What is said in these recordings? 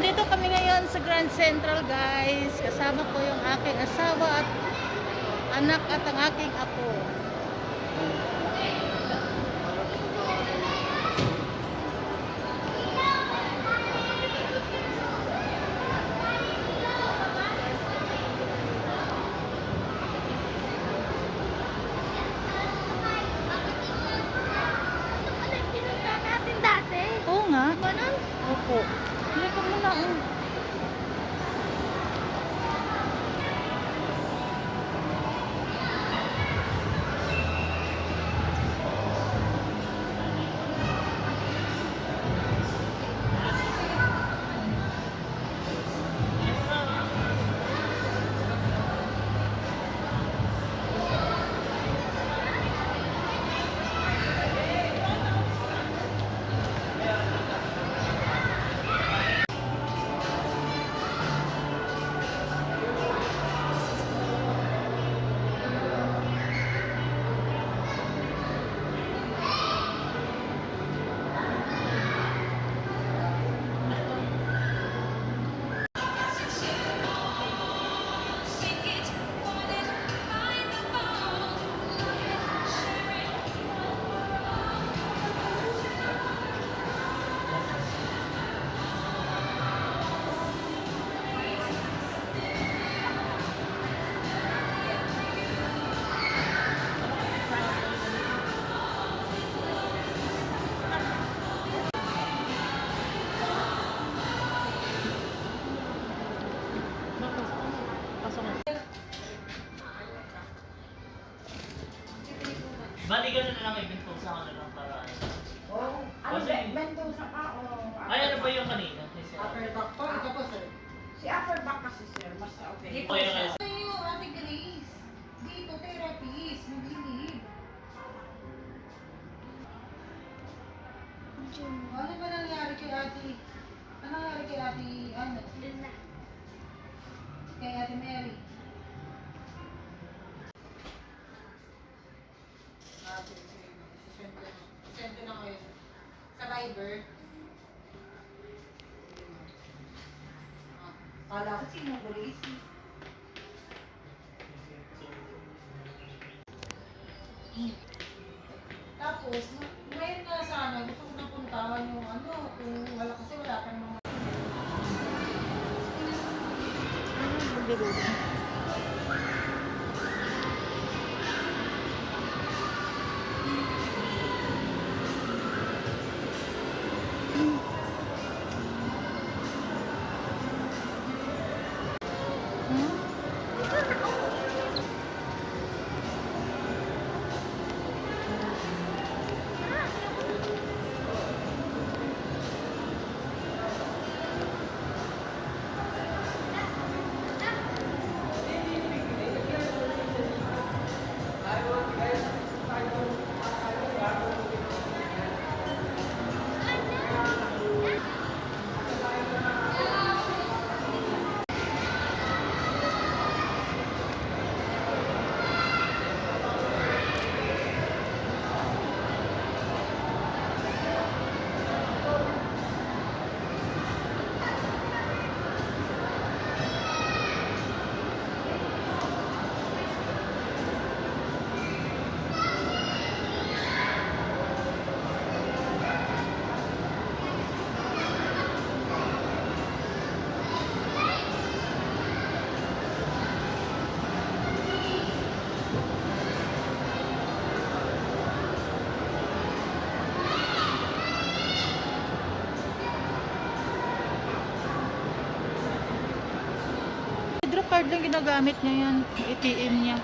Nandito kami ngayon sa Grand Central guys. Kasama ko yung aking asawa at anak at ang aking apo. Bali, ganun na lang ibig sa ano lang para ano. Oh, ano Kasi- ba? Mendoza ka o? Ay, ano ba yung kanina? Kasi, Upper back po. Ito po, sir. Si upper back kasi, sir. Mas okay. Dito Okay, okay. Ito yung ate Grace. Dito, therapist. Maglilig. Ano ba nangyari kay ate? Ano nangyari kay ate, ano? Na. Kay ate Mary? Ate, sisente sisente na kayo. Sa Viber. Ah, Kala ko sino Grace. Tapos, ma- ngayon na sana, gusto ko na puntahan yung ano, kung wala kasi wala pa namang Hmm? Hydrocard lang ginagamit niya yan. ATM niya.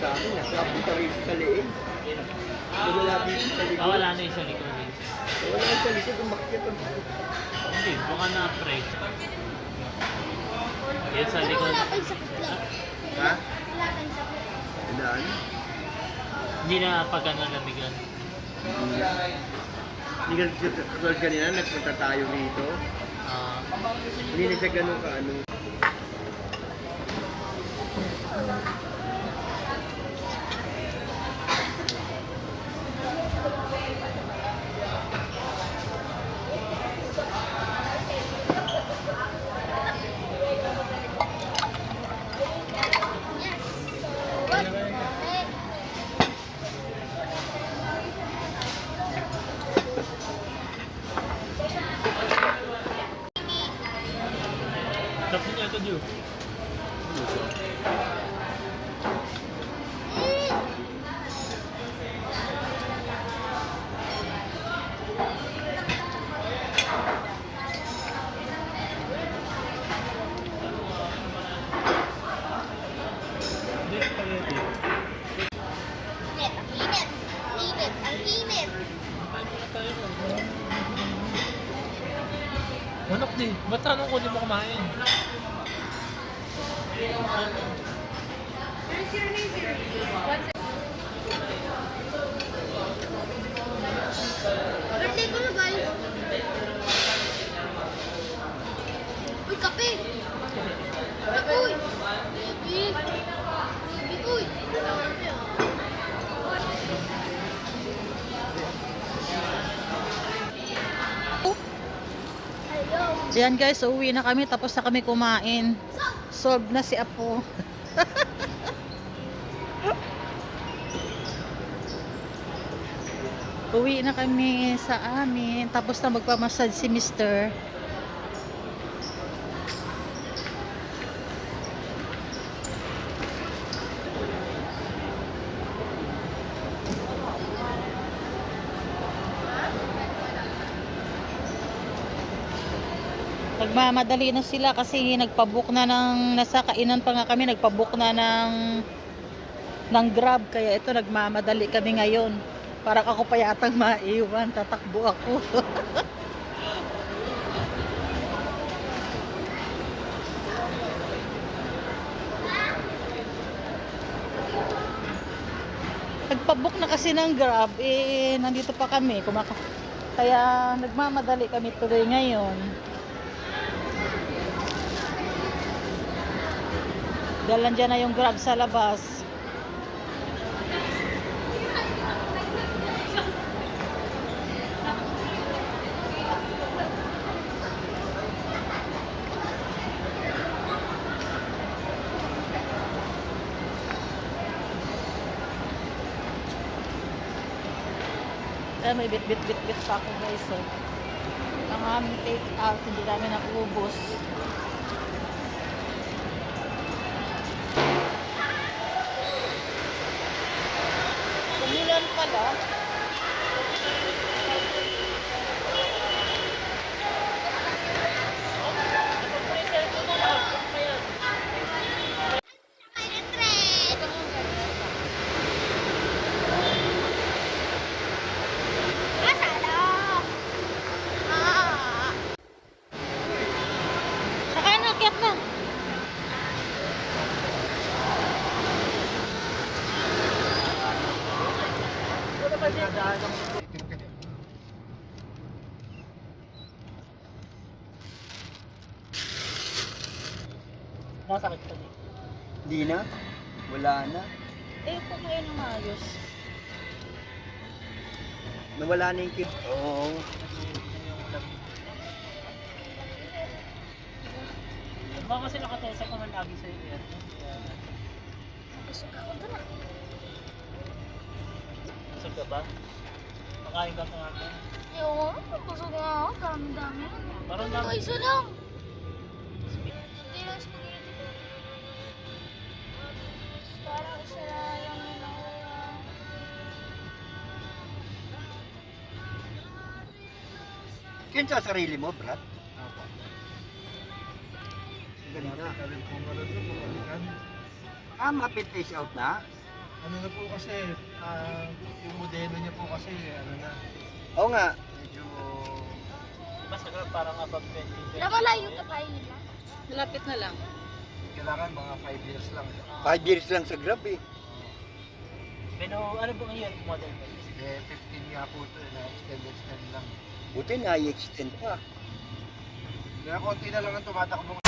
Sa akin, nakapunta rin sa liig. Wala. Ah, na yung sa likod. Eh. Wala sa likod, umakyat ang Hindi, baka na pre. Yan sa likod. wala yung sakit lang. Ha? Wala pa yung sakit. Ilan? Hindi na pag ano namigan. Hindi ka katulad kanina, nagpunta tayo rito. Ah, Hindi na siya ganun ka ano. Manok di. Ba't tanong ko di mo kumain? Birthday ko na guys. Uy, kape. Kape, uy. Baby. Ayan guys, uwi na kami. Tapos na kami kumain. Solve na si Apo. Uwi na kami sa amin. Tapos na magpamassage si Mr. Nagmamadali na sila kasi nagpabook na ng nasa kainan pa nga kami nagpabook na ng ng Grab kaya ito nagmamadali kami ngayon. Parang ako pa yatang maiwan, tatakbo ako. Nagpabook na kasi ng Grab, eh nandito pa kami, kumaka kaya nagmamadali kami tuloy ngayon. Dahil nandiyan na yung grab sa labas. Kaya may bit-bit-bit-bit pa ako guys. Oh. Ang aming take out, hindi namin naubos. Pala. Eh, kung ngayon ng maayos. Nawala na yung kid. Oo. Baka kasi nakatusok naman lagi sa iyo. Busog ako doon ah. Busog ka ba? Makain ka kahapon. Ewan ko, busog nga ako. Dami-dami. Parang dami. isa lang. Isa lang yun ako. Kin sa sarili mo, Brad? Galing na. Ah, mapit-face out na? Ano na po kasi, ah, yung modelo niya po kasi, ano na, Oo nga. medyo Mas agad parang above 20. Namalayo ka pa nila. Malapit na lang. Kailangan mga 5 years lang. 5 years lang sa Grab eh. Pero ano bang year model? Eh, 15 nga po ito. Eh, na-extend, extend lang. Buti na i-extend pa. Kaya konti na lang ang tumatakbo.